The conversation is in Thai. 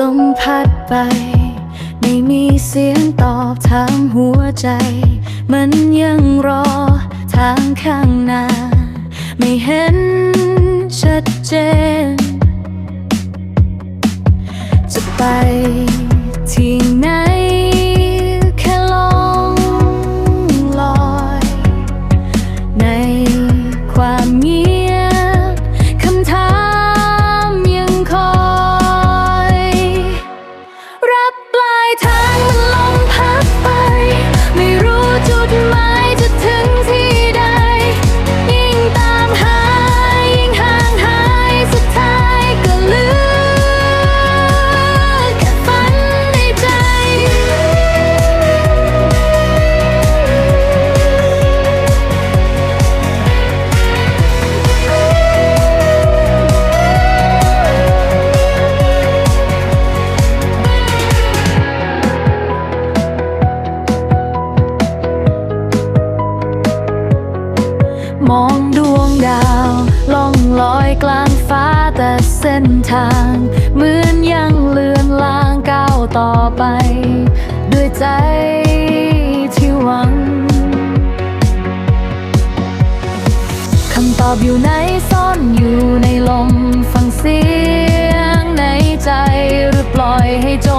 ลมพัดไป ไม่มีเสียงตอบถามหัวใจ มันยังรอทางข้างหน้า ไม่เห็นชัดเจน จะไปที่ไหนาวล่องลอยกลางฟ้าแต่เส้นทางเหมือนยังเลือนลางก้าวต่อไป ด้วยใจที่หวังคำตอบอยู่ไหนซ่อนอยู่ในลมฟังเสียงในใจหรือปล่อยให้จม